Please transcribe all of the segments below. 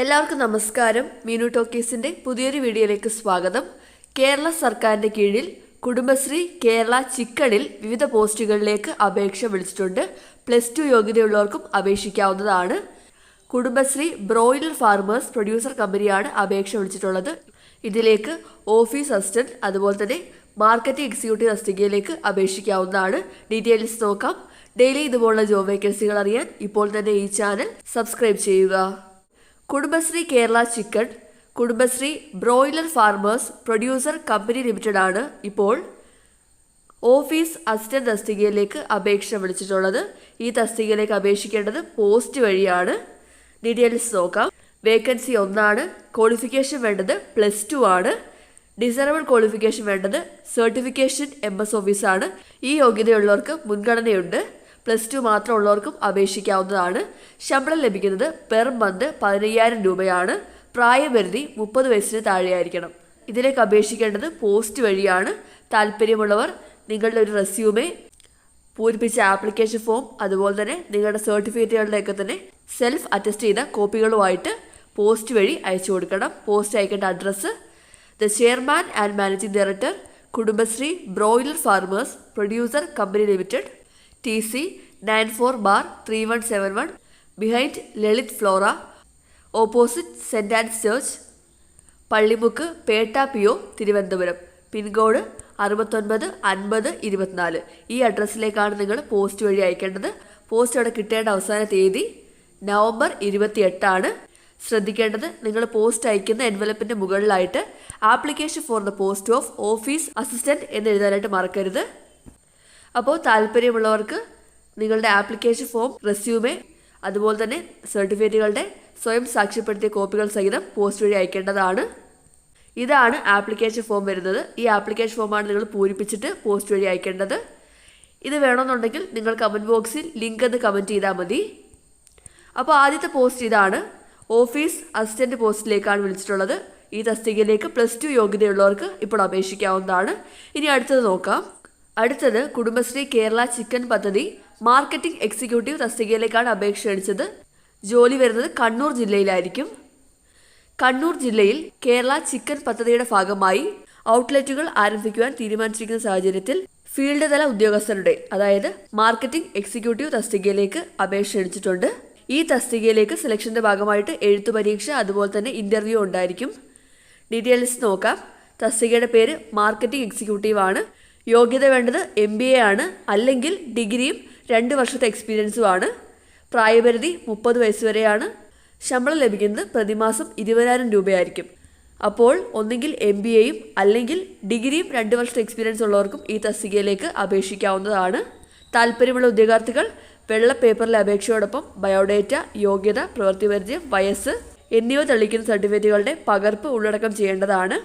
എല്ലാവർക്കും നമസ്കാരം. മീനു ടോക്കീസിന്റെ പുതിയൊരു വീഡിയോയിലേക്ക് സ്വാഗതം. കേരള സർക്കാരിന്റെ കീഴിൽ കുടുംബശ്രീ കേരള ചിക്കണിൽ വിവിധ പോസ്റ്റുകളിലേക്ക് അപേക്ഷ വിളിച്ചിട്ടുണ്ട്. പ്ലസ് ടു യോഗ്യതയുള്ളവർക്കും അപേക്ഷിക്കാവുന്നതാണ്. കുടുംബശ്രീ ബ്രോയിലർ ഫാർമേഴ്സ് പ്രൊഡ്യൂസർ കമ്പനിയാണ് അപേക്ഷ വിളിച്ചിട്ടുള്ളത്. ഇതിലേക്ക് ഓഫീസ് അസിസ്റ്റന്റ് അതുപോലെ തന്നെ മാർക്കറ്റിംഗ് എക്സിക്യൂട്ടീവ് തസ്തികയിലേക്ക് അപേക്ഷിക്കാവുന്നതാണ്. ഡീറ്റെയിൽസ് നോക്കാം. ഡെയിലി ഇതുപോലുള്ള ജോബ് വേക്കൻസികൾ അറിയാൻ ഇപ്പോൾ തന്നെ ഈ ചാനൽ സബ്സ്ക്രൈബ് ചെയ്യുക. Kudumbashree Kerala chicken Kudumbashree broiler farmers producer company limited ആണ് ഇപ്പോൾ ഓഫീസ് അസിസ്റ്റന്റ് തസ്തികയിലേക്ക് അപേക്ഷ വിളിച്ചിട്ടുള്ളത്. ഈ തസ്തികയിലേക്ക് അപേക്ഷിക്കേണ്ടത് പോസ്റ്റ് വഴിയാണ്. ഡീറ്റെയിൽസ് നോക്കാം. വേക്കൻസി ഒന്നാണ്. ക്വാളിഫിക്കേഷൻ വേണ്ടത് പ്ലസ് ടു ആണ്. ഡിസൈറബിൾ ക്വാളിഫിക്കേഷൻ വേണ്ടത് സർട്ടിഫിക്കേഷൻ എം എസ് ഓഫീസാണ്. ഈ യോഗ്യതയുള്ളവർക്ക് മുൻഗണനയുണ്ട്. Plus two മാത്രമുള്ളവർക്കും അപേക്ഷിക്കാവുന്നതാണ്. ശമ്പളം ലഭിക്കുന്നത് പെർ മന്ത് പതിനയ്യായിരം രൂപയാണ്. പ്രായപരിധി മുപ്പത് വയസ്സിന് താഴെയായിരിക്കണം. ഇതിലേക്ക് അപേക്ഷിക്കേണ്ടത് പോസ്റ്റ് വഴിയാണ്. താല്പര്യമുള്ളവർ നിങ്ങളുടെ ഒരു റെസ്യൂമെ പൂരിപ്പിച്ച ആപ്ലിക്കേഷൻ ഫോം അതുപോലെ തന്നെ നിങ്ങളുടെ സർട്ടിഫിക്കറ്റുകളുടെയൊക്കെ തന്നെ സെൽഫ് അറ്റസ്റ്റ് ചെയ്ത കോപ്പികളുമായിട്ട് പോസ്റ്റ് വഴി അയച്ചു കൊടുക്കണം. പോസ്റ്റ് അയക്കേണ്ട address the chairman and managing director Kudumbashree broiler farmers producer company limited T C nine four bar three one seven one behind Lalit Flora. Opposite saint and church Pallimukku Petta P O Thiruvananthapuram. Pin code അറുപത്തൊൻപത് അൻപത് ഇരുപത്തിനാല്. ഈ അഡ്രസ്സിലേക്കാണ് നിങ്ങൾ post വഴി അയക്കേണ്ടത്. Post അവിടെ കിട്ടേണ്ട അവസാന തീയതി November ഇരുപത്തിയെട്ടാണ്. ശ്രദ്ധിക്കേണ്ടത് നിങ്ങൾ പോസ്റ്റ് അയക്കുന്ന എൻവലപ്പിന്റെ മുകളിലായിട്ട് application for the post of office assistant എന്ന് എഴുതാനായിട്ട് മറക്കരുത്. അപ്പോൾ താല്പര്യമുള്ളവർക്ക് നിങ്ങളുടെ ആപ്ലിക്കേഷൻ ഫോം റെസ്യൂമേ അതുപോലെ തന്നെ സർട്ടിഫിക്കറ്റുകളുടെ സ്വയം സാക്ഷ്യപ്പെടുത്തിയ കോപ്പികൾ സഹിതം പോസ്റ്റ് വഴി അയക്കേണ്ടതാണ്. ഇതാണ് ആപ്ലിക്കേഷൻ ഫോം വരുന്നത്. ഈ ആപ്ലിക്കേഷൻ ഫോമാണ് നിങ്ങൾ പൂരിപ്പിച്ചിട്ട് പോസ്റ്റ് വഴി അയക്കേണ്ടത്. ഇത് വേണമെന്നുണ്ടെങ്കിൽ നിങ്ങൾ കമന്റ് ബോക്സിൽ ലിങ്ക് എന്ന് കമന്റ് ചെയ്താൽ മതി. അപ്പോൾ ആദ്യത്തെ പോസ്റ്റ് ഇതാണ്. ഓഫീസ് അസിസ്റ്റന്റ് പോസ്റ്റിലേക്കാണ് വിളിച്ചിട്ടുള്ളത്. ഈ തസ്തികയിലേക്ക് പ്ലസ് ടു യോഗ്യതയുള്ളവർക്ക് ഇപ്പോൾ അപേക്ഷിക്കാവുന്നതാണ്. ഇനി അടുത്തത് നോക്കാം. അടുത്തത് കുടുംബശ്രീ കേരള ചിക്കൻ പദ്ധതി മാർക്കറ്റിംഗ് എക്സിക്യൂട്ടീവ് തസ്തികയിലേക്കാണ് അപേക്ഷ അടിച്ചത് ജോലി വരുന്നത് കണ്ണൂർ ജില്ലയിലായിരിക്കും. കണ്ണൂർ ജില്ലയിൽ കേരള ചിക്കൻ പദ്ധതിയുടെ ഭാഗമായി ഔട്ട്ലെറ്റുകൾ ആരംഭിക്കുവാൻ തീരുമാനിച്ചിരിക്കുന്ന സാഹചര്യത്തിൽ ഫീൽഡ് തല ഉദ്യോഗസ്ഥരുടെ അതായത് മാർക്കറ്റിംഗ് എക്സിക്യൂട്ടീവ് തസ്തികയിലേക്ക് അപേക്ഷ അടിച്ചിട്ടുണ്ട് ഈ തസ്തികയിലേക്ക് സെലക്ഷന്റെ ഭാഗമായിട്ട് എഴുത്തു പരീക്ഷ അതുപോലെ തന്നെ ഇന്റർവ്യൂ ഉണ്ടായിരിക്കും. ഡീറ്റെയിൽസ് നോക്കാം. തസ്തികയുടെ പേര് മാർക്കറ്റിംഗ് എക്സിക്യൂട്ടീവ് ആണ് യോഗ്യത വേണ്ടത് എം ബി എ ആണ്. അല്ലെങ്കിൽ ഡിഗ്രിയും രണ്ട് വർഷത്തെ എക്സ്പീരിയൻസുമാണ് പ്രായപരിധി മുപ്പത് വയസ്സ് വരെയാണ്. ശമ്പളം ലഭിക്കുന്നത് പ്രതിമാസം ഇരുപതിനായിരം രൂപയായിരിക്കും. അപ്പോൾ ഒന്നുകിൽ എം ബി എയും അല്ലെങ്കിൽ ഡിഗ്രിയും രണ്ട് വർഷത്തെ എക്സ്പീരിയൻസ് ഉള്ളവർക്കും ഈ തസ്തികയിലേക്ക് അപേക്ഷിക്കാവുന്നതാണ്. താല്പര്യമുള്ള ഉദ്യോഗാർത്ഥികൾ വെള്ള പേപ്പറിലെ അപേക്ഷയോടൊപ്പം ബയോഡേറ്റ യോഗ്യത പ്രവൃത്തിപരിചയം വയസ്സ് എന്നിവ തെളിയിക്കുന്ന സർട്ടിഫിക്കറ്റുകളുടെ പകർപ്പ് ഉള്ളടക്കം ചെയ്യേണ്ടതാണ്.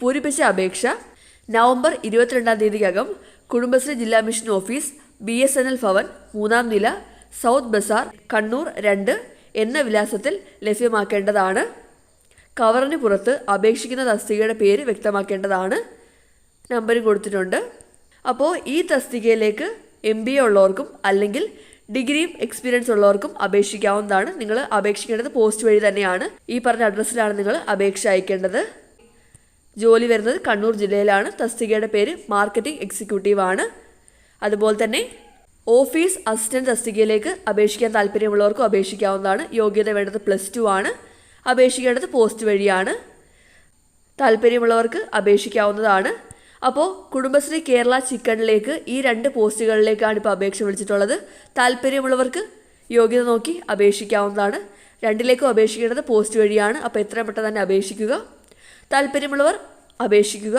പൂരിപ്പിച്ച അപേക്ഷ. നവംബർ ഇരുപത്തിരണ്ടാം തീയതിക്കകം കുടുംബശ്രീ ജില്ലാ mission office B S N L Bhavan മൂന്നാം നില സൗത്ത് ബസാർ കണ്ണൂർ രണ്ട് എന്ന വിലാസത്തിൽ ലഭ്യമാക്കേണ്ടതാണ്. കവറിന് പുറത്ത് അപേക്ഷിക്കുന്ന തസ്തികയുടെ പേര് വ്യക്തമാക്കേണ്ടതാണ്. നമ്പർ കൊടുത്തിട്ടുണ്ട്. അപ്പോൾ ഈ തസ്തികയിലേക്ക് എം ബി എ ഉള്ളവർക്കും അല്ലെങ്കിൽ ഡിഗ്രിയും എക്സ്പീരിയൻസ് ഉള്ളവർക്കും അപേക്ഷിക്കാവുന്നതാണ്. നിങ്ങൾ അപേക്ഷിക്കേണ്ടത് പോസ്റ്റ് വഴി തന്നെയാണ്. ഈ പറഞ്ഞ അഡ്രസ്സിലാണ് നിങ്ങൾ അപേക്ഷ അയക്കേണ്ടത്. ജോലി വരുന്നത് കണ്ണൂർ ജില്ലയിലാണ്. തസ്തികയുടെ പേര് മാർക്കറ്റിംഗ് എക്സിക്യൂട്ടീവ് ആണ്. അതുപോലെ തന്നെ ഓഫീസ് അസിസ്റ്റന്റ് തസ്തികയിലേക്ക് അപേക്ഷിക്കാൻ താല്പര്യമുള്ളവർക്കും അപേക്ഷിക്കാവുന്നതാണ്. യോഗ്യത വേണ്ടത് പ്ലസ് ടു ആണ്. അപേക്ഷിക്കേണ്ടത് പോസ്റ്റ് വഴിയാണ്. താല്പര്യമുള്ളവർക്ക് അപേക്ഷിക്കാവുന്നതാണ്. അപ്പോൾ കുടുംബശ്രീ കേരള ചിക്കണിലേക്ക് ഈ രണ്ട് പോസ്റ്റുകളിലേക്കാണ് ഇപ്പോൾ അപേക്ഷ വിളിച്ചിട്ടുള്ളത്. താല്പര്യമുള്ളവർക്ക് യോഗ്യത നോക്കി അപേക്ഷിക്കാവുന്നതാണ്. രണ്ടിലേക്കും അപേക്ഷിക്കേണ്ടത് പോസ്റ്റ് വഴിയാണ്. അപ്പോൾ എത്രയും പെട്ടെന്ന് തന്നെ അപേക്ഷിക്കുക. താല്പര്യമുള്ളവർ അപേക്ഷിക്കുക.